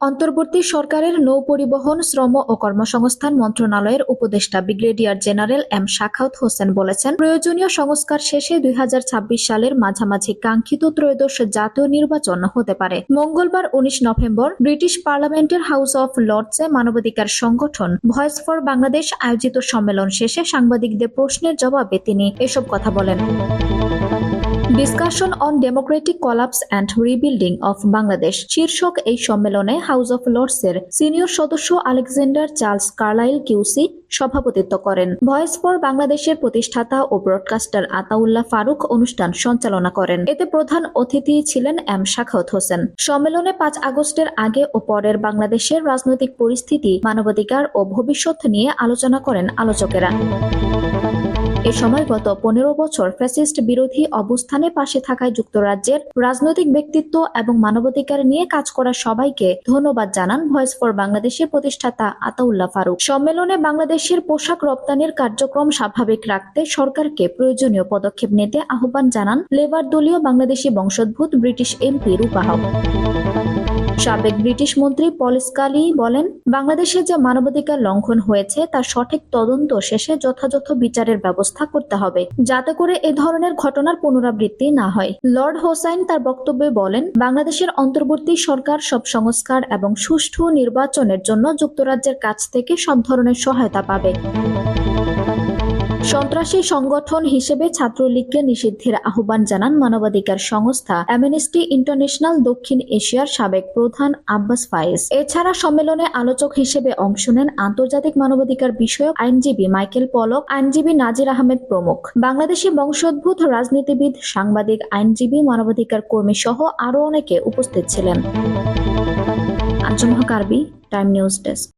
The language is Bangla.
অন্তর্বর্তী সরকারের নৌ পরিবহন শ্রম ও কর্মসংস্থান মন্ত্রণালয়ের উপদেষ্টা brigadier general M Shakhawat Hossain বলেছেন, প্রয়োজনীয় সংস্কার শেষে দুই হাজার ছাব্বিশ সালের মাঝামাঝি কাঙ্ক্ষিত ত্রয়োদশ জাতীয় নির্বাচন হতে পারে। মঙ্গলবার উনিশ নভেম্বর ব্রিটিশ পার্লামেন্টের হাউস অফ লর্ডসে মানবাধিকার সংগঠন ভয়েস ফর বাংলাদেশ আয়োজিত সম্মেলন শেষে সাংবাদিকদের প্রশ্নের জবাবে তিনি এসব কথা বলেন। Discussion on democratic collapse and rebuilding of Bangladesh শীর্ষক এই সম্মেলনে হাউস অফ লর্ডসের সিনিয়র সদস্য আলেকজান্ডার চার্লস কার্লাইল কিউসি সভাপতিত্ব করেন। ভয়েস ফর বাংলাদেশের প্রতিষ্ঠাতা ও ব্রডকাস্টার আতাউল্লাহ ফারুক অনুষ্ঠান সঞ্চালনা করেন। এতে প্রধান অতিথি ছিলেন এম শাখাউত হোসেন। সম্মেলনে পাঁচ আগস্টের আগে ও পরের বাংলাদেশের রাজনৈতিক পরিস্থিতি, মানবাধিকার ও ভবিষ্যৎ নিয়ে আলোচনা করেন আলোচকেরা। এ সময় গত পনেরো বছর ফ্যাসিস্ট বিরোধী অবস্থানে পাশে থাকায় যুক্তরাজ্যের রাজনৈতিক ব্যক্তিত্ব এবং মানবাধিকার নিয়ে কাজ করা সবাইকে ধন্যবাদ জানান ভয়েস ফর বাংলাদেশের প্রতিষ্ঠাতা আতাউল্লাহ ফারুক। সম্মেলনে বাংলাদেশের পোশাক রপ্তানির কার্যক্রম স্বাভাবিক রাখতে সরকারকে প্রয়োজনীয় পদক্ষেপ নিতে আহ্বান জানান লেবার দলীয় বাংলাদেশি বংশোদ্ভূত ব্রিটিশ এমপি রূপা হক। সাবেক ব্রিটিশ মন্ত্রী পল স্কালি বলেন, বাংলাদেশে যে মানবাধিকার লঙ্ঘন হয়েছে, তার সঠিক তদন্ত শেষে যথাযথ বিচারের ব্যবস্থা করতে হবে, যাতে করে এ ধরনের ঘটনার পুনরাবৃত্তি না হয়। লর্ড হোসাইন তার বক্তব্যে বলেন, বাংলাদেশের অন্তর্বর্তী সরকার সব সংস্কার এবং সুষ্ঠু নির্বাচনের জন্য যুক্তরাজ্যের কাছ থেকে সব ধরনের সহায়তা পাবে। সন্ত্রাসী সংগঠন হিসেবে ছাত্রলীগকে নিষিদ্ধের আহ্বান জানান মানবাধিকার সংস্থা অ্যামনেস্টি ইন্টারন্যাশনাল দক্ষিণ এশিয়ার সাবেক প্রধান আব্বাস ফায়েজ। এছাড়া সম্মেলনে আলোচক হিসেবে অংশ নেন আন্তর্জাতিক মানবাধিকার বিষয়ক আইনজীবী মাইকেল পলক, আইনজীবী নাজির আহমেদ প্রমুখ। বাংলাদেশি বংশোদ্ভূত রাজনীতিবিদ, সাংবাদিক, আইনজীবী, মানবাধিকার কর্মী সহ আরও অনেকে উপস্থিত ছিলেন। আঞ্জুম হক আরবি টাইম নিউজ ডেস্ক।